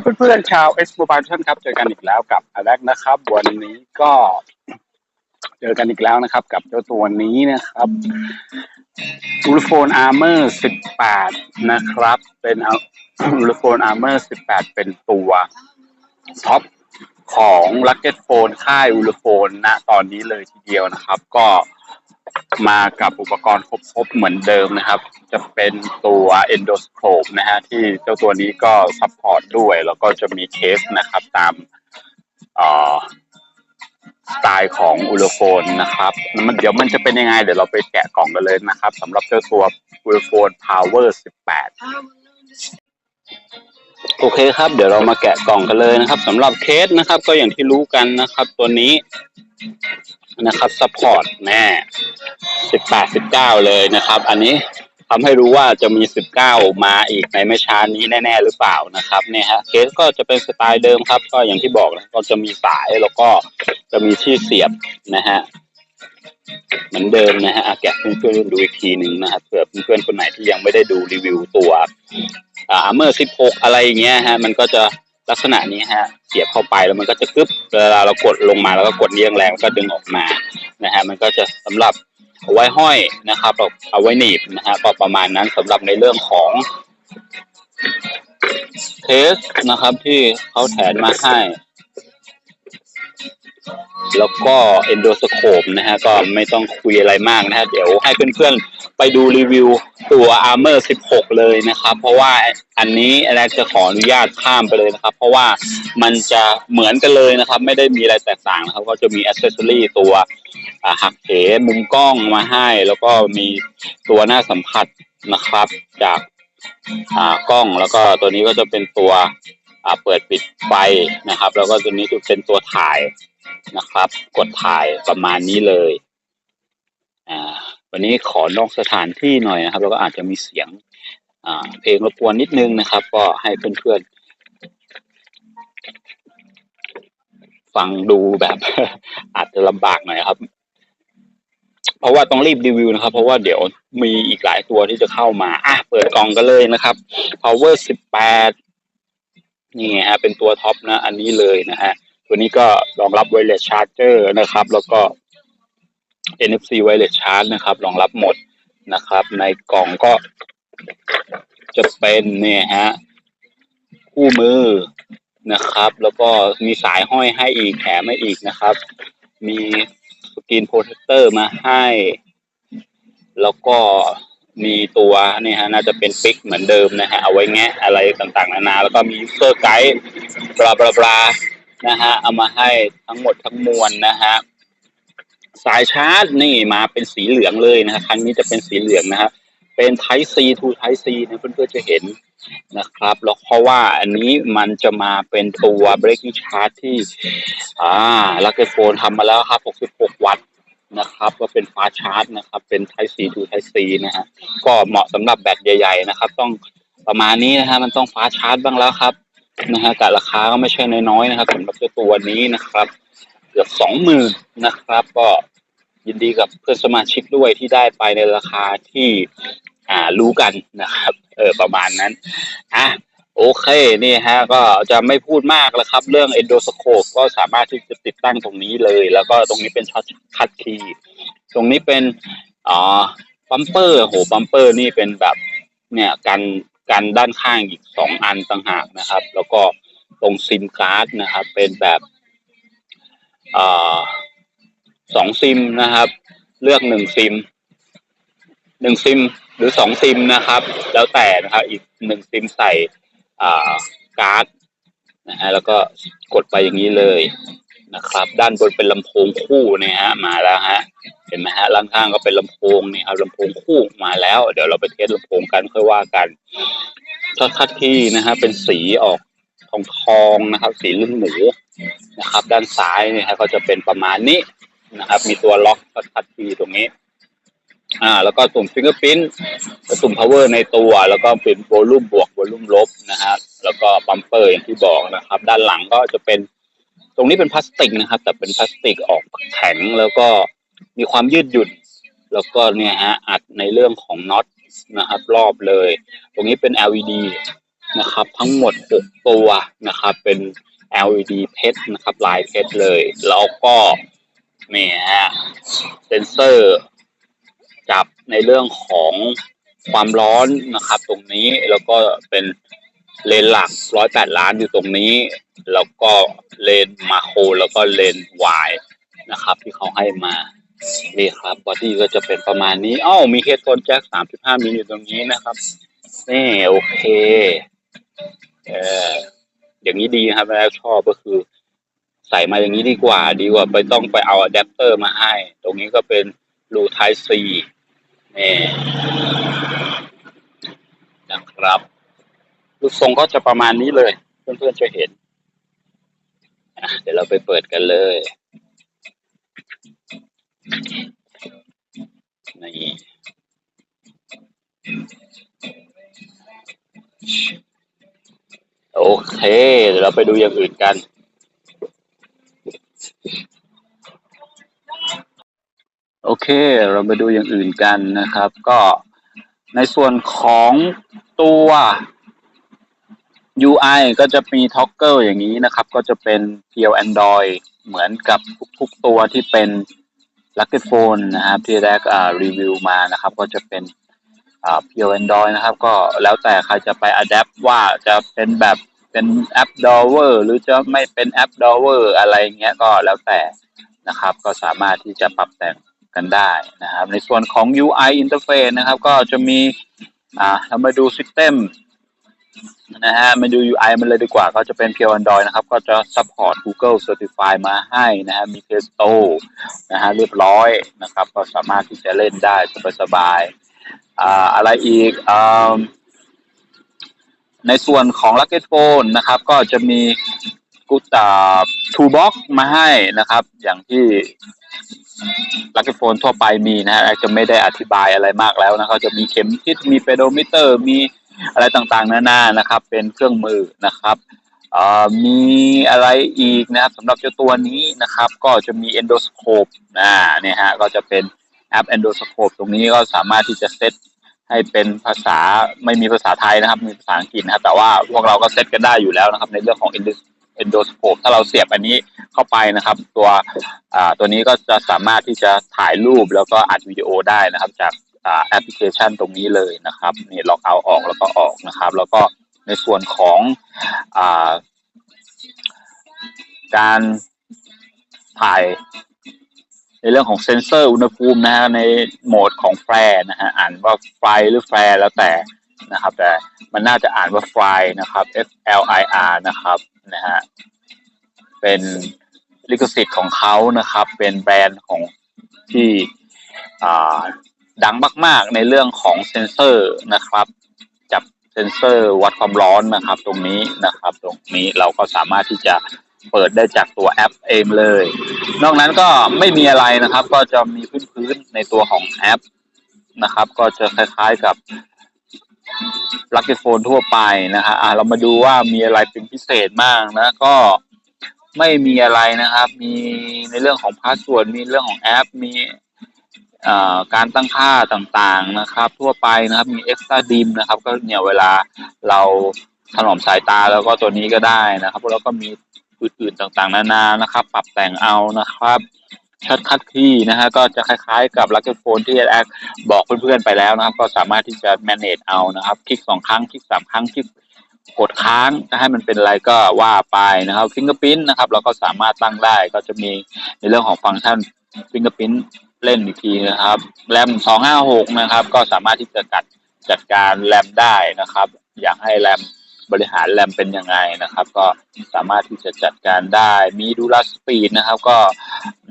สวัสดีครับเพื่อนๆชาว S Mobile ทุกท่านครับ เจอกันอีกแล้วกับอ l ลกนะครับ วันนี้ก็เจอกันอีกแล้วนะครับ กับเจ้าตัวนี้นะครับ u l f o n Armor 18นะครับ เป็น u l f o n Armor 18เป็นตัวท็อปของ Rocket Phone ค่าย u l f o n ณตอนนี้เลยทีเดียวนะครับ ก็ มากับอุปกรณ์ครบๆเหมือนเดิมนะครับ จะเป็นตัว endoscope นะฮะที่เจ้าตัวนี้ก็ซัพพอร์ตด้วย แล้วก็จะมีเคสนะครับตามสไตล์ของอุลโฟนนะครับมันเดี๋ยวมันจะเป็นยังไง เดี๋ยวเราไปแกะกล่องกันเลยนะครับสำหรับเจ้าตัวอุลโฟน Power 18 โอเคครับ เดี๋ยวเรามาแกะกล่องกันเลยนะครับสำหรับเคสนะครับ ก็อย่างที่รู้กันนะครับ ตัวนี้ นะครับซัพพอร์ตแม่สิบแปดสิบเก้าเลยนะครับ อันนี้ทำให้รู้ว่าจะมีสิบเก้ามาอีกในไม่ช้านี้แน่ ๆ หรือเปล่านะครับเนี่ยฮะเคสก็จะเป็นสไตล์เดิมครับ ก็อย่างที่บอกนะก็จะมีสายแล้วก็จะมีที่เสียบนะฮะเหมือนเดิมนะฮะแกะเพื่อนๆดูอีกทีหนึ่งนะครับเผื่อเพื่อนๆคนไหนที่ยังไม่ได้ดูรีวิวตัวอ่าเมื่อสิบหกอะไรอย่างเงี้ยฮะมันก็จะ ลักษณะนี้ฮะเสียบเข้าไปแล้วมันก็จะกึบเวลาเรากดลงมาแล้วก็กดเลี้ยงแรงก็ดึงออกมานะฮะมันก็จะสำหรับเอาไว้ห้อยนะครับเอาไว้หนีบนะฮะก็ประมาณนั้นสำหรับในเรื่องของเทสนะครับที่เขาแถมมาให้ แล้วก็เอนโดสโคปนะฮะก็ไม่ต้องคุยอะไรมากนะฮะเดี๋ยวให้เพื่อนๆ ไปดูรีวิวตัว Armor 16 เลยนะครับ เพราะว่าอันนี้แรกจะขออนุญาตข้ามไปเลยนะครับ เพราะว่ามันจะเหมือนกันเลยนะครับ ไม่ได้มีอะไรแตกต่างนะครับ ก็จะมีอ c เซสซอรี่ตัวหักเหมุมกล้องมาให้ แล้วก็มีตัวหน้าสัมผัสนะครับ จากกล้องแล้วก็ตัวนี้ก็จะเป็นตัวเปิดปิดไฟนะครับ แล้วก็ตัวนี้จะเป็นตัวถ่ายนะครับ กดถ่ายประมาณนี้เลยอ่า วันนี้ขอนอกสถานที่หน่อยนะครับแล้วก็อาจจะมีเสียงเพลงรบกวนนิดนึงนะครับ ก็ให้เพื่อนๆฟังดูแบบ อาจจะลำบากหน่อยครับ เพราะว่าต้องรีบรีวิวนะครับ เพราะว่าเดี๋ยวมีอีกหลายตัวที่จะเข้ามา อะ เปิดกล่องกันเลยนะครับ power 18นี่ฮะ เป็นตัวท็อปนะ อันนี้เลยนะฮะ ตัวนี้ก็รองรับ wireless charger นะครับ แล้วก็ NFC wireless charge นะครับ รองรับหมดนะครับ ในกล่องก็จะเป็นเนี่ยฮะคู่มือนะครับ แล้วก็มีสายห้อยให้อีกแถมให้อีกนะครับ มีสกรีนโปรเทคเตอร์มาให้ แล้วก็มีตัวนี่ฮะน่าจะเป็นฟิกเหมือนเดิมนะฮะเอาไว้แงะอะไรต่างๆนานา แล้วก็มีเซอร์ไกด์บลาบลาบลานะฮะเอามาให้ทั้งหมดทั้งมวลนะฮะ สายชาร์จนี่มาเป็นสีเหลืองเลยนะฮะครั้งนี้จะเป็นสีเหลืองนะฮะเป็น Type C to Type C นะเพื่อนๆจะเห็นนะครับแล้วเพราะว่าอันนี้มันจะมาเป็นตัว breaking charge ที่ อ่าลักเกอร์โฟนทำมาแล้วครับ66 วัตต์นะครับก็เป็นฟ้าชาร์จนะครับ เป็น Type C to Type C นะฮะก็เหมาะสำหรับแบตใหญ่ ๆ นะครับ ต้องประมาณนี้นะฮะมันต้องฟ้าชาร์จบ้างแล้วครับนะฮะกับราคาก็ไม่ใช่น้อยๆนะครับสำหรับตัวนี้นะครับ เกือบสองหมื่นนะครับ ก็ยินดีกับเพื่อนสมาชิกด้วยที่ได้ไปในราคาที่อ่ารู้กันนะครับ เออประมาณนั้นอะโอเคนี่ฮะก็จะไม่พูดมากแล้วครับ เรื่องเอนโดสโคปก็สามารถที่จะติดตั้งตรงนี้เลย แล้วก็ตรงนี้เป็นช็อตคัดคีตรงนี้เป็นอ๋อปัมเปอร์โหปัมเปอร์นี่เป็นแบบเนี่ยกันกันด้านข้างอีกสองอันต่างหากนะครับ แล้วก็ตรงซิมการ์ดนะครับ เป็นแบบ สองซิมนะครับ เลือกหนึ่งซิมหนึ่งซิมหรือสองซิมนะครับ แล้วแต่นะครับ อีกหนึ่งซิมใส่อ่าการ์ดนะฮะแล้วก็กดไปอย่างนี้เลยนะครับ ด้านบนเป็นลำโพงคู่นะฮะมาแล้วฮะเห็นไหมฮะล่างข้างก็เป็นลำโพงนี่ครับลำโพงคู่มาแล้ว เดี๋ยวเราไปเทสลำโพงกันค่อยว่ากันช็อตคัดที่นะฮะเป็นสีออกทองทองนะครับ สีลื่นหมู นะครับ ด้านซ้ายเนี่ยครับก็จะเป็นประมาณนี้นะครับ มีตัวล็อกตัดที่ตรงนี้ อ่า แล้วก็ตุ่มฟิงเกอร์พิ้นตุ่มพาวเวอร์ในตัว แล้วก็เป็นโวลูมบวกโวลูมลบนะฮะแล้วก็ปั๊มเปอร์อย่างที่บอกนะครับ ด้านหลังก็จะเป็นตรงนี้เป็นพลาสติกนะครับ แต่เป็นพลาสติกออกแข็งแล้วก็มีความยืดหยุ่นแล้วก็เนี่ยฮะอัดในเรื่องของน็อตนะครับ รอบเลย ตรงนี้เป็น LED นะครับ ทั้งหมดตัวนะครับ เป็น LED เพชรนะครับ ลายเพชรเลย แล้วก็นี่ฮะเซนเซอร์จับในเรื่องของความร้อนนะครับ ตรงนี้แล้วก็เป็นเลนหลักร้อยแปดล้านอยู่ตรงนี้ แล้วก็เลนมาโครแล้วก็เลนวายนะครับ ที่เขาให้มานี่ครับบอดี้ก็จะเป็นประมาณนี้อ้าวมีเฮดโฟนแจ็คสามจุดห้ามิลอยู่ตรงนี้นะครับ นี่ โอเค เออ อย่างนี้ดีครับแล้วชอบก็คือ ใส่มาอย่างนี้ดีกว่า ดีกว่า ไปต้องไปเอาอะแดปเตอร์มาให้ ตรงนี้ก็เป็นรูไทซีนี่นะครับรูปทรงก็จะประมาณนี้เลย เพื่อนๆจะเห็นเดี๋ยวเราไปเปิดกันเลยนี่ โอเค เดี๋ยวเราไปดูอย่างอื่นกัน โอเค เราไปดูอย่างอื่นกันนะครับ ก็ในส่วนของตัว UI ก็จะมีท็อกเกอร์อย่างนี้นะครับ ก็จะเป็นเพียว Android เหมือนกับทุกๆตัวที่เป็น Lucky Phone นะครับ ที่แรกอ่ารีวิวมานะครับ ก็จะเป็น เพียว Android นะครับ ก็แล้วแต่ใครจะไป adapt ว่าจะเป็นแบบเป็นแอป Drawer หรือจะไม่เป็นแอป Drawer อะไรเงี้ยก็แล้วแต่นะครับ ก็สามารถที่จะปรับแต่งกันได้นะครับ ในส่วนของ UI interface นะครับ ก็จะมีอ่าเรามาดู System นะฮะมาดู UI มันเลยดีกว่า ก็จะเป็นเพียว Android นะครับ ก็จะ support Google Certify มาให้นะฮะมี Play Store นะฮะเรียบร้อยนะครับ ก็สามารถที่จะเล่นได้สบาย อะไรอีกอในส่วนของ Lucky Phone นะครับ ก็จะมีกูตา Toolbox มาให้นะครับ อย่างที่ Lucky Phone ทั่วไปมีนะฮะจะไม่ได้อธิบายอะไรมากแล้วนะเขาจะมีเข็มทิศมีเปโดมิเตอร์ มีอะไรต่างๆ นานานะครับ เป็นเครื่องมือนะครับมีอะไรอีกนะครับสำหรับเจ้าตัวนี้นะครับ ก็จะมี endoscope นะเนี่ยฮะก็จะเป็นแอป endoscope ตรงนี้ก็สามารถที่จะเซต ให้เป็นภาษาไม่มีภาษาไทยนะครับ มีภาษาอังกฤษนะครับ แต่ว่าพวกเราก็เซตกันได้อยู่แล้วนะครับ ในเรื่องของ endoscope ถ้าเราเสียบอันนี้เข้าไปนะครับ ตัวตัวนี้ก็จะสามารถที่จะถ่ายรูปแล้วก็อัดวิดีโอได้นะครับ จากแอปพลิเคชันตรงนี้เลยนะครับนี่ล็อกเอาออกแล้วก็ออกนะครับ แล้วก็ในส่วนของอการถ่าย ในเรื่องของเซ็นเซอร์อุณหภูมินะฮะในโหมดของแฟร์นะฮะอ่านว่าไฟหรือแฟร์แล้วแต่นะครับ แต่มันน่าจะอ่านว่าไฟนะครับ F L I R นะครับนะฮะเป็นลิขสิทธิ์ของเขานะครับ เป็นแบรนด์ของที่ดังมาก ๆ ในเรื่องของเซ็นเซอร์นะครับ จับเซ็นเซอร์วัดความร้อนนะครับ ตรงนี้นะครับ ตรงนี้เราก็สามารถที่จะ เปิดได้จากตัวแอปเองเลย นอกนั้นก็ไม่มีอะไรนะครับ ก็จะมีพื้นๆในตัวของแอปนะครับ ก็จะคล้ายๆกับลักเก็ตโฟนทั่วไปนะฮะอะเรามาดูว่ามีอะไรเป็นพิเศษมากนะ ก็ไม่มีอะไรนะครับ มีในเรื่องของพาสเวิร์ดมีเรื่องของแอป มีการตั้งค่าต่างๆนะครับ ทั่วไปนะครับ มี extra dim นะครับ ก็เนี่ยเวลาเราถนอมสายตาแล้วก็ตัวนี้ก็ได้นะครับ แล้วก็มี อื่นๆต่างๆ นานานะครับ ปรับแต่งเอานะครับชัดคัดที่นะฮะก็จะคล้ายๆกับลักเก็ตโฟนที่แอดบอกเพื่อนๆไปแล้วนะครับ ก็สามารถที่จะ manage เอานะครับ คลิกสองครั้ง คลิกสามครั้ง คลิกกดค้างจะให้มันเป็นอะไรก็ว่าไปนะครับ fingerprint นะครับ เราก็สามารถตั้งได้ก็จะมีในเรื่องของฟังก์ชัน fingerprint เล่นอีกทีนะครับแรม256 นะครับ ก็สามารถที่จะจัดจัดการแรมได้นะครับ อยากให้แรม บริหารแรมเป็นยังไงนะครับ ก็สามารถที่จะจัดการได้ มีดูลสปีดนะครับ ก็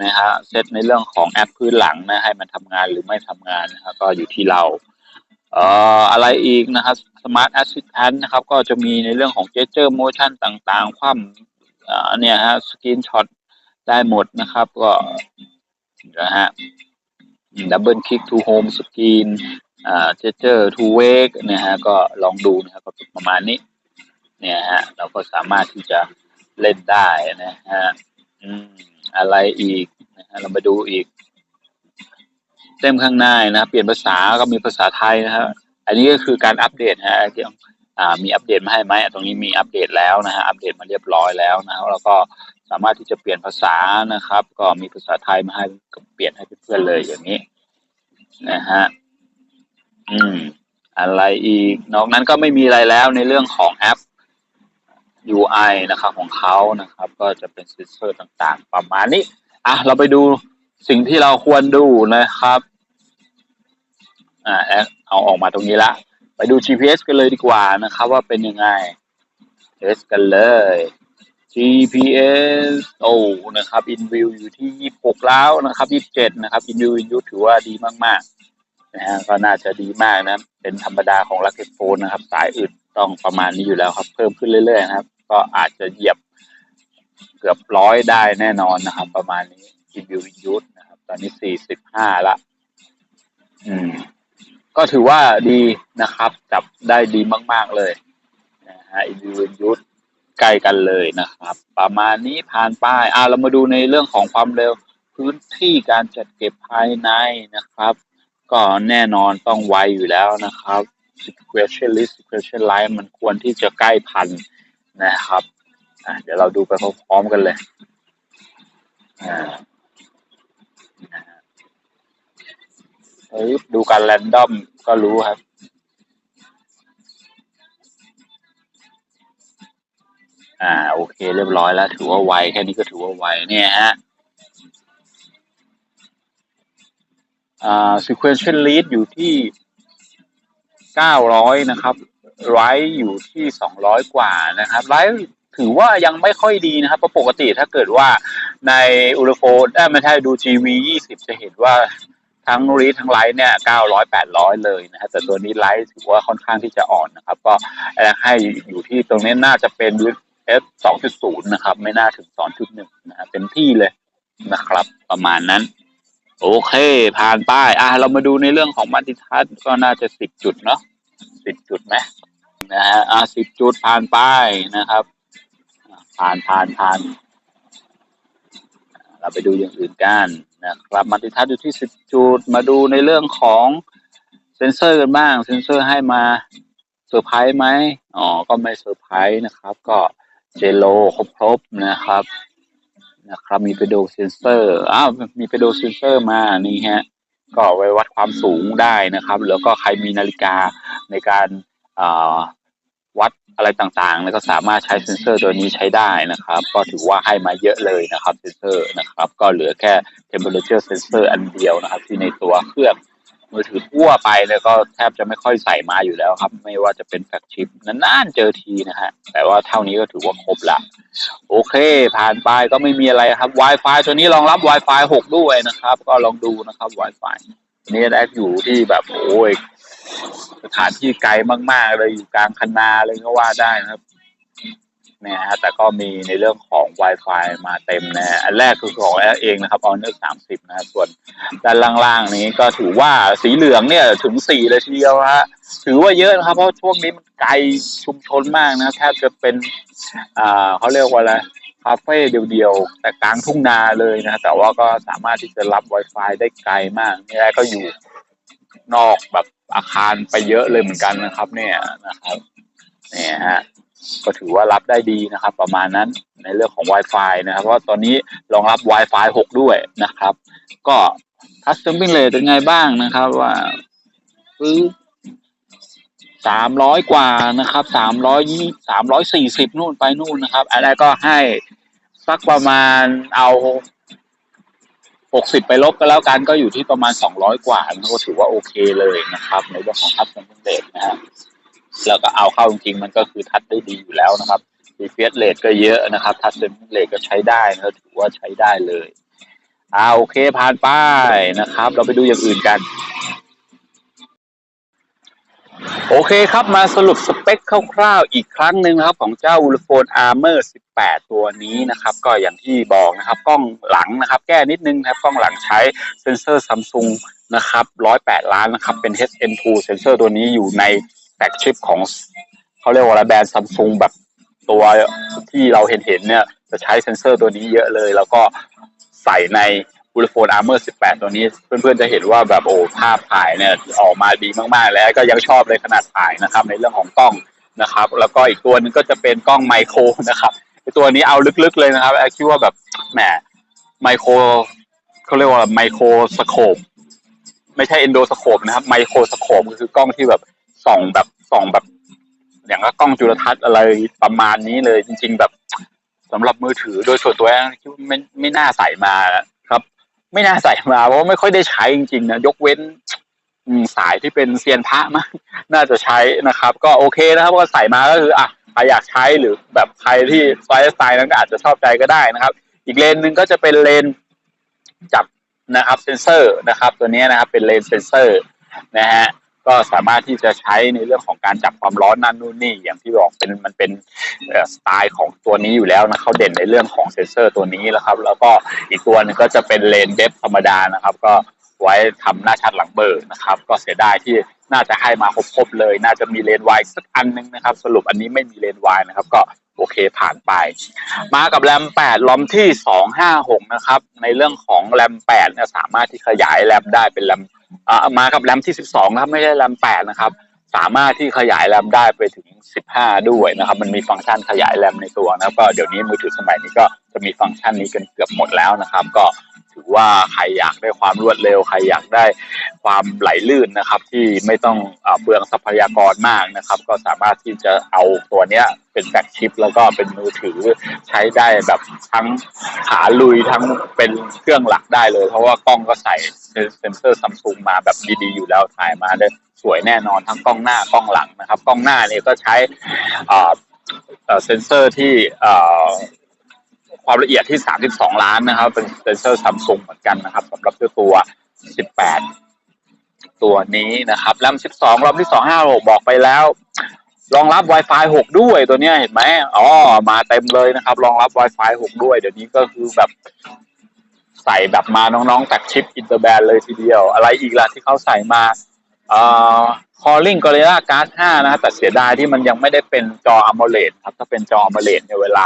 นะฮะเซตในเรื่องของแอปพื้นหลังนะให้มันทำงานหรือไม่ทำงานนะครับก็อยู่ที่เราเอ่ออะไรอีกนะครับ Smart Assistant นนะครับ ก็จะมีในเรื่องของ Gesture Motion ต่างๆ ความเอ่อเนี่ยฮะสกรีนช็อตได้หมดนะครับ ก็นะฮะ Double Click to Home Screen อ่า Gesture to Wake เนี่ยฮะก็ลองดูนะครับก็ประมาณนี้ เนี่ยฮะ เราก็สามารถที่จะเล่นได้นะฮะอืมอะไรอีกนะฮะเรามาดูอีกเต็มข้างหน้านะเปลี่ยนภาษาก็มีภาษาไทยนะครับอันนี้ก็คือการอัปเดตนะฮะอ่ามีอัปเดตมาให้ไหมตรงนี้มีอัปเดตแล้วนะฮะอัปเดตมาเรียบร้อยแล้วนะแล้วก็สามารถที่จะเปลี่ยนภาษานะครับ ก็มีภาษาไทยมาให้ก็เปลี่ยนให้เพื่อนๆเลยอย่างนี้นะฮะอืมอะไรอีก นอกนั้นก็ไม่มีอะไรแล้วในเรื่องของแอป UI นะครับของเขานะครับ ก็จะเป็นเซนเซอร์ต่างๆ ประมาณนี้อะเราไปดูสิ่งที่เราควรดูนะครับอ่าเอาออกมาตรงนี้ละไปดู GPS กันเลยดีกว่านะครับ ว่าเป็นยังไงเทสกันเลย GPS โอ้นะครับ InView อยู่ที่ 26 แล้วนะครับ 27 นะครับ InView InView ถือว่าดีมากๆนะฮะก็น่าจะดีมากนะ เป็นธรรมดาของลักเก็ตโฟนนะครับ สายอื่นต้องประมาณนี้อยู่แล้วครับ เพิ่มขึ้นเรื่อยๆนะครับ ก็อาจจะเหยียบเกือบร้อยได้แน่นอนนะครับ ประมาณนี้ InView InView นะครับ ตอนนี้45ละ อืม ก็ถือว่าดีนะครับ จับได้ดีมาก ๆ เลยนะฮะ InView InView ใกล้กันเลยนะครับ ประมาณนี้ผ่านป้ายอ่าเรามาดูในเรื่องของความเร็วพื้นที่การจัดเก็บภายในนะครับ ก็แน่นอนต้องไวอยู่แล้วนะครับ sequential list sequential line มันควรที่จะใกล้พัน นะครับเดี๋ยวเราดูไปพร้อมๆกันเลยอ่าเฮ้ยดูการแรนดอมก็รู้ครับอ่าโอเคเรียบร้อยแล้ว ถือว่าไวแค่นี้ก็ถือว่าไวเนี่ยฮะอ่า sequential lead อยู่ที่เก้าร้อยนะครับ ไรอยู่ที่สองร้อยกว่านะครับไรถือว่ายังไม่ค่อยดีนะครับเพราะปกติถ้าเกิดว่าในอุลโฟนได้ไม่ใช่ดู GV ยี่สิบจะเห็นว่าทั้งรีทั้งไลท์เนี่ยเก้าร้อยแปดร้อยเลยนะฮะแต่ตัวนี้ไลท์ถือว่าค่อนข้างที่จะอ่อนนะครับ ก็ให้อยู่ที่ตรงนี้น่าจะเป็น F สองจุดศูนย์นะครับ ไม่น่าถึงสองจุดหนึ่งนะฮะเต็มที่เลยนะครับ ประมาณนั้น โอเค ผ่านป้ายอะเรามาดูในเรื่องของมัลติทัศน์ก็น่าจะสิบจุดเนาะสิบจุดไหม นะฮะอะสิบจุดผ่านไปนะครับ ผ่านผ่านผ่าน เราไปดูอย่างอื่นกันนะครับมัลติทัศอยู่ที่สิบจุด มาดูในเรื่องของเซนเซอร์กันบ้าง เซนเซอร์ให้มาเซอร์ไพรส์ไหมอ๋อ ก็ไม่เซอร์ไพรส์นะครับ ก็เจโลครบๆนะครับ นะครับ มีไปดูเซนเซอร์ อ้าว มีไปดูเซนเซอร์มา นี่ฮะ ก็ไว้วัดความสูงได้นะครับ แล้วก็ใครมีนาฬิกาในการ วัดอะไรต่างๆ แล้วก็สามารถใช้เซนเซอร์ตัวนี้ใช้ได้นะครับ ก็ถือว่าให้มาเยอะเลยนะครับเซนเซอร์นะครับ ก็เหลือแค่ temperature sensor อันเดียวนะครับ ที่ในตัวเครื่องมือถือทั่วไปเลยก็แทบจะไม่ค่อยใส่มาอยู่แล้วครับ ไม่ว่าจะเป็นแฟลกชิปนานๆเจอทีนะฮะแต่ว่าเท่านี้ก็ถือว่าครบละโอเค ผ่านไปก็ไม่มีอะไรครับ Wi-Fi ตัวนี้รองรับ Wi-Fi 6 ด้วยนะครับ ก็ลองดูนะครับ Wi-Fi นี่ได้อยู่ที่แบบโอ้ย สถานที่ไกลมาก ๆ เลยอยู่กลางคันนาเลยก็ว่าได้นะครับเนี่ยฮะแต่ก็มีในเรื่องของ Wi-Fi มาเต็มนะอันแรกคือของแอเองนะครับ Honor 30นะส่วนด้านล่างๆนี้ก็ถือว่าสีเหลืองเนี่ยถึงสี่เลยทีเดียวฮะถือว่าเยอะนะครับ เพราะช่วงนี้มันไกลชุมชนมากนะแทบจะเป็นอ่าเขาเรียกว่าอะไรคาเฟ่เดียวๆ แต่กลางทุ่งนาเลยนะแต่ว่าก็สามารถที่จะรับ Wi-Fi ได้ไกลมากนี่แหละก็อยู่ นอกแบบอาคารไปเยอะเลยเหมือนกันนะครับ เนี่ยนะครับเนี่ยฮะก็ถือว่ารับได้ดีนะครับ ประมาณนั้นในเรื่องของ Wi-Fi นะครับ เพราะตอนนี้รองรับ Wi-Fi 6 ด้วยนะครับ ก็ทัชสปิงเลทเป็นไงบ้างนะครับ ว่าซื้อสามร้อยกว่านะครับสามร้อยยี่สามร้อยสี่สิบนู่นไปนู่นนะครับอะไรก็ให้สักประมาณเอา หกสิบไปลบก็แล้วกันก็อยู่ที่ประมาณสองร้อยกว่าก็ถือว่าโอเคเลยนะครับ ในเรื่องของทัชสปินเลทนะครับแล้วก็เอาเข้าจริงๆมันก็คือทัดได้ดีอยู่แล้วนะครับดีเฟสเลทก็เยอะนะครับ ทัดเซนเลทก็ใช้ได้นะถือว่าใช้ได้เลยอ่าโอเคผ่านไปนะครับ เราไปดูอย่างอื่นกัน โอเคครับมาสรุปสเปคคร่าวๆอีกครั้งหนึ่งนะครับ ของเจ้า u l f o n e Armor 18 ตัวนี้นะครับ ก็อย่างที่บอกนะครับ กล้องหลังนะครับ แก้นิดนึงนะครับ กล้องหลังใช้เซนเซอร์ซัมซุงนะครับ 108 ล้านนะครับ เป็น HN2 เซนเซอร์ตัวนี้อยู่ในแฟกชิปของเขาเรียกว่าอะไรแบรนด์ซัมซุงแบบตัวที่เราเห็นเห็นเนี่ยจะใช้เซนเซอร์ตัวนี้เยอะเลย แล้วก็ใส่ใน u l f o n e Armor 18 ตัวนี้ เพื่อนๆจะเห็นว่าแบบโอ้ภาพถ่ายเนี่ยออกมาดีมากๆ แล้วก็ยังชอบเลยขนาดถ่ายนะครับ ในเรื่องของกล้องนะครับ แล้วก็อีกตัวนึงก็จะเป็นกล้องไมโครนะครับตัวนี้เอาลึกๆเลยนะครับแอคิดว่าแบบแหมไมโครเขาเรียกว่าไมโครสโคปไม่ใช่เอนโดสโคปนะครับไมโครสโคปก็คือกล้องที่แบบส่องแบบส่องแบบ อย่างก็กล้องจุลทรรศน์อะไรประมาณนี้เลยจริง ๆ แบบสำหรับมือถือโดยส่วนตัวคิดว่าไม่ไม่น่าใส่มา ไม่น่าใส่มาเพราะไม่ค่อยได้ใช้จริงๆนะยกเว้นสายที่เป็นเซียนพระมั้งน่าจะใช้นะครับ ก็โอเคนะครับก็ใส่มาก็คืออะใครอยากใช้หรือแบบใครที่ไลฟ์สไตล์นั้นก็อาจจะชอบใจก็ได้นะครับ อีกเลนหนึ่งก็จะเป็นเลนจับนะครับเซนเซอร์นะครับ ตัวนี้นะครับเป็นเลนเซนเซอร์นะฮะ ก็สามารถที่จะใช้ในเรื่องของการจับความร้อนนั่นนู่นนี่อย่างที่บอกเป็นมันเป็นสไตล์ของตัวนี้อยู่แล้วนะเขาเด่นในเรื่องของเซนเซอร์ตัวนี้แล้วครับ แล้วก็อีกตัวหนึงก็จะเป็นเลนเดฟธรรมดานะครับ ก็ไว้ทำหน้าชัดหลังเบอร์นะครับ ก็เสียดายที่น่าจะให้มาครบๆเลย น่าจะมีเลนวายสักอันหนึงนะครับ สรุปอันนี้ไม่มีเลนวายนะครับ ก็โอเคผ่านไป มากับแรม8ลอมที่ 256 นะครับ ในเรื่องของแรม8เนี่ยสามารถที่ขยายแรมได้เป็นแรม อ่ามากับแรมที่12นะครับไม่ใช่แรม8นะครับ สามารถที่ขยายแรมได้ไปถึง15ด้วยนะครับ มันมีฟังก์ชันขยายแรมในตัวนะครับก็เดี๋ยวนี้มือถือสมัยนี้ก็จะมีฟังก์ชันนี้กันเกือบหมดแล้วนะครับ ก็ ถือว่าใครอยากได้ความรวดเร็ว ใครอยากได้ความไหลลื่นนะครับ ที่ไม่ต้องอเปลืองทรัพยากรมากนะครับ ก็สามารถที่จะเอาตัวเนี้ยเป็นแฟลกชิป แล้วก็เป็นมือถือใช้ได้แบบทั้งขาลุยทั้งเป็นเครื่องหลักได้เลย เพราะว่ากล้องก็ใส่เซนเซอร์ซัมซุงมาแบบดีๆอยู่แล้วถ่ายมาได้สวยแน่นอนทั้งกล้องหน้ากล้องหลังนะครับ กล้องหน้าเนี่ยก็ใช้เซนเซอร์ที่ ความละเอียดที่ 32 ล้านนะครับ เป็นเซนเซอร์ซัมซุงเหมือนกันนะครับสำหรับตัว 18 ตัวนี้นะครับแรม12รอมที่ 256 บอกไปแล้วรองรับ Wi-Fi 6 ด้วยตัวเนี้ยเห็นไหมอ๋อมาเต็มเลยนะครับรองรับ Wi-Fi 6 ด้วย เดี๋ยวนี้ก็คือแบบใส่แบบมาน้องๆแท็กชิปอินเตอร์แบนเลยทีเดียว อะไรอีกล่ะที่เขาใส่มาเอ่อ Calling Gorilla Glass 5นะแต่เสียดายที่มันยังไม่ได้เป็นจอ AMOLED ครับถ้าเป็นจอ AMOLED เนี่ยเวลา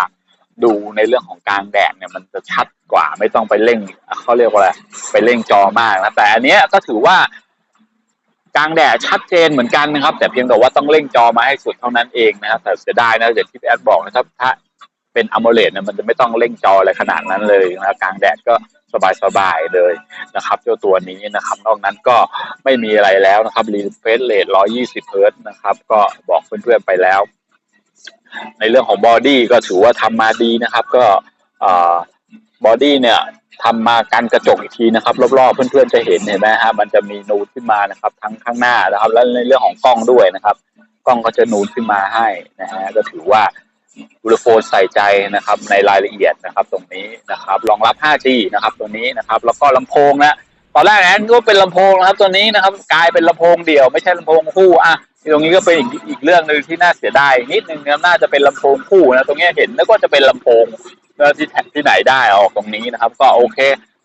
ดูในเรื่องของกลางแดดเนี่ยมันจะชัดกว่าไม่ต้องไปเร่งเขาเรียกว่าอะไรไปเร่งจอมากนะแต่อันเนี้ยก็ถือว่ากลางแดดชัดเจนเหมือนกันนะครับ แต่เพียงแต่ว่าต้องเร่งจอมาให้สุดเท่านั้นเองนะครับแต่เสียดายนะอย่างที่แอดบอกนะครับถ้าเป็นอ m o l e d เนี่ยมันจะไม่ต้องเร่งจออะไรขนาดนั้นเลยนะกลางแดดก็สบายๆเลยนะครับเจ้าตัวนี้นะครับ นอกนั้นก็ไม่มีอะไรแล้วนะครับรีเฟรชเรท120เฮิร์ตนะครับ ก็บอกเพื่อนๆไปแล้ว ในเรื่องของบอดี้ก็ถือว่าทำมาดีนะครับ ก็บอดี้เนี่ยทำมากันกระจกอีกทีนะครับ รอบๆ เพื่อนๆจะเห็นเห็นไหมฮะมันจะมีนูนขึ้นมานะครับ ทั้งข้างหน้านะครับ แล้วในเรื่องของกล้องด้วยนะครับ กล้องก็จะนูนขึ้นมาให้นะฮะก็ถือว่าอุลโฟนใส่ใจนะครับ ในรายละเอียดนะครับ ตรงนี้นะครับรองรับ 5G นะครับ ตัวนี้นะครับ แล้วก็ลำโพงนะ ตอนแรกแอนก็เป็นลำโพงนะครับตัวนี้นะครับ กลายเป็นลำโพงเดี่ยวไม่ใช่ลำโพงคู่อะตรงนี้ก็เป็นอีกอีกเรื่องหนึ่งที่น่าเสียดายนิดนึงนะน่าจะเป็นลำโพงคู่นะตรงนี้เห็นแล้วก็จะเป็นลำโพงแล้วที่แท็กที่ไหนได้ออกตรงนี้นะครับ ก็โอเค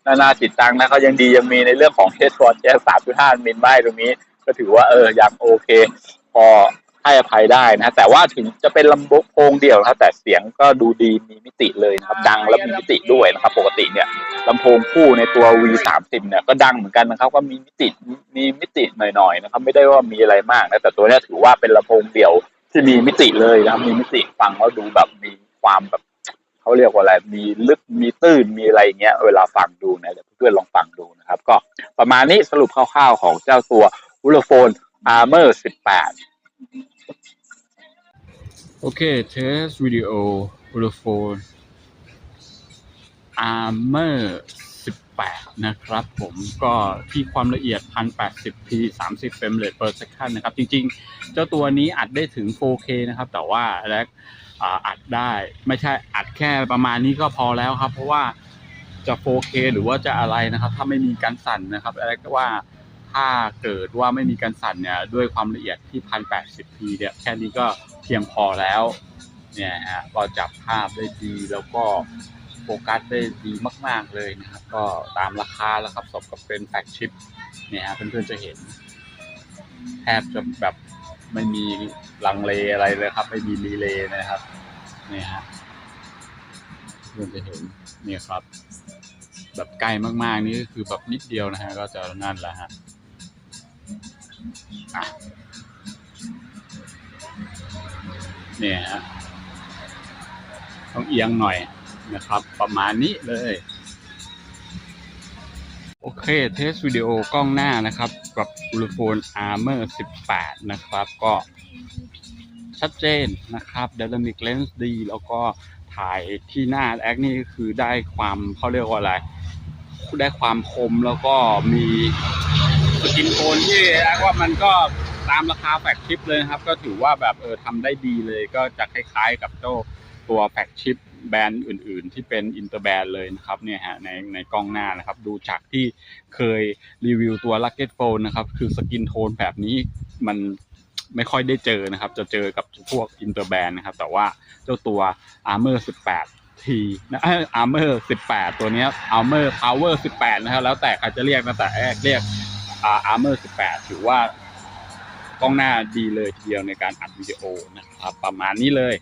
นานาจิตตังนะเขายังดียังมีในเรื่องของเทสฟอร์แจ๊สามจุดห้ามิลไม้ตรงนี้ ก็ถือว่าเออยังโอเค พอ ให้อภัยได้นะแต่ว่าถึงจะเป็นลำโพงเดี่ยวนะครับแต่เสียงก็ดูดีมีมิติเลยนะครับดังและมีมิติด้วยนะครับ ปกติเนี่ยลำโพงคู่ในตัว V สามสิบเนี่ยก็ดังเหมือนกันนะครับก็มีมิติมีมิติหน่อยๆนะครับ ไม่ได้ว่ามีอะไรมากนะแต่ตัวเนี้ยถือว่าเป็นลำโพงเดี่ยวที่มีมิติเลยนะครับมีมิติฟังแล้วดูแบบมีความแบบเขาเรียกว่าอะไรมีลึกมีตื้นมีอะไรอย่างเงี้ยเวลาฟังดูนะเดี๋ยวเพื่อนๆลองฟังดูนะครับ ก็ประมาณนี้สรุปคร่าวๆของเจ้าตัวอุลโฟน Armor 18 โอเคเทสวิดีโออุลโฟน Armor 18 นะครับผมก็ที่ความละเอียด 1080p 30 frame rate per second นะครับ จริงๆ เจ้าตัวนี้อัดได้ถึง 4K นะครับ แต่ว่าแลกอ่าอัดได้ไม่ใช่อัดแค่ประมาณนี้ก็พอแล้วครับ เพราะว่าจะ 4K หรือว่าจะอะไรนะครับ ถ้าไม่มีการสั่นนะครับแลกว่า ถ้าเกิดว่าไม่มีการสั่นเนี่ยด้วยความละเอียดที่ 1080p เนี่ยแค่นี้ก็เพียงพอแล้วเนี่ยฮะก็จับภาพได้ดีแล้วก็โฟกัสได้ดีมาก ๆ เลยนะครับ ก็ตามราคาแล้วครับสมกับเป็นแฟกชิปเนี่ยฮะเพื่อนๆจะเห็น แทบจะแบบไม่มีลังเลอะไรเลยครับ ไม่มีรีเลย์นะครับเนี่ยฮะเพื่อนจะเห็นเนี่ยครับ แบบใกล้มากๆนี่ก็คือแบบนิดเดียวนะฮะก็จะนั่นแหละฮะอะ เนี่ยฮะต้องเอียงหน่อยนะครับ ประมาณนี้เลย โอเค เทสวิดีโอกล้องหน้านะครับ กับ u l p h o n e Armor 18 นะครับ ก็ชัดเจนนะครับ Dynamic Lens ดี แล้วก็ถ่ายที่หน้าแอคนี่คือได้ความเขาเรียกว่าอะไร ได้ความคมแล้วก็มี กินโทนที่แอคว่ามันก็ตามราคาแฟกชิปเลยนะครับ ก็ถือว่าแบบเออทำได้ดีเลยก็จะคล้ายๆกับเจ้าตัวแฟกชิปแบรนด์อื่น ๆ ที่เป็นอินเตอร์แบรนด์เลยนะครับเนี่ยฮะในในกล้องหน้านะครับ ดูจากที่เคยรีวิวตัว l u c k e t Phone นะครับ คือสกินโทนแบบนี้มันไม่ค่อยได้เจอนะครับ จะเจอกับพวกอินเตอร์แบรนด์นะครับ แต่ว่าเจ้าตัว Armor 18ทีนะอาร์เมอร์18 ตัวนี้ย Armor Power 18 นะครับ แล้วแต่ใครจะเรียกนะแต่แรกเรียก อาร์เมอร์18 ถือว่ากล้องหน้าดีเลยทีเดียวในการอัดวิดีโอนะครับ ประมาณนี้เลย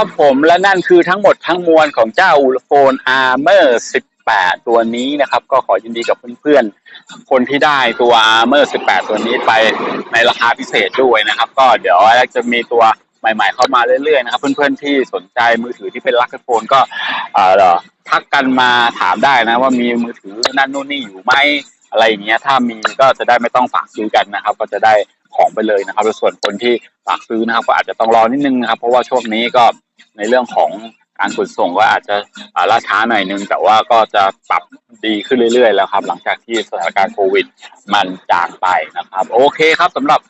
ครับผมและนั่นคือทั้งหมดทั้งมวลของเจ้า u l p h o n e Armor 18 ตัวนี้นะครับ ก็ขอยินดีกับเพื่อนๆ คนที่ได้ตัว Armor 18 ตัวนี้ไปในราคาพิเศษด้วยนะครับ ก็เดี๋ยวจะมีตัวใหม่ ๆ เข้ามาเรื่อยๆนะครับ เพื่อนๆที่สนใจมือถือที่เป็นลักโฟนก็เออทักกันมาถามได้นะว่ามีมือถือนั่นนู่นนี่อยู่ไหม อะไรอย่างเงี้ยถ้ามีก็จะได้ไม่ต้องฝากซื้อกันนะครับ ก็จะได้ของไปเลยนะครับแล้วส่วนคนที่ฝากซื้อนะครับ ก็อาจจะต้องรอนิดนึงนะครับ เพราะว่าช่วงนี้ก็ในเรื่องของการขนส่งก็อาจจะล่าช้าหน่อยนึง แต่ว่าก็จะปรับดีขึ้นเรื่อยๆ แล้วครับ หลังจากที่สถานการณ์โควิด มันจางไปนะครับ โอเคครับสำหรับ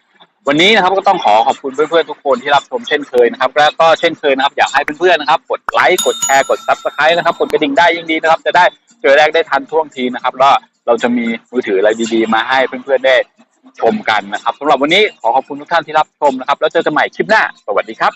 วันนี้นะครับก็ต้องขอขอบคุณเพื่อนๆทุกคนที่รับชมเช่นเคยนะครับ แล้วก็เช่นเคยนะครับ อยากให้เพื่อนๆนะครับ กดไลค์กดแชร์กดซับสไครต์นะครับกดกระดิ่งได้ยิ่งดีนะครับ จะได้เจอแรกได้ทันท่วงทีนะครับแล้ว เราจะมีมือถืออะไรดีๆ มาให้เพื่อนๆได้ชมกันนะครับสำหรับวันนี้ขอขอบคุณทุกท่านที่รับชมนะครับ แล้วเจอกันใหม่คลิปหน้า สวัสดีครับ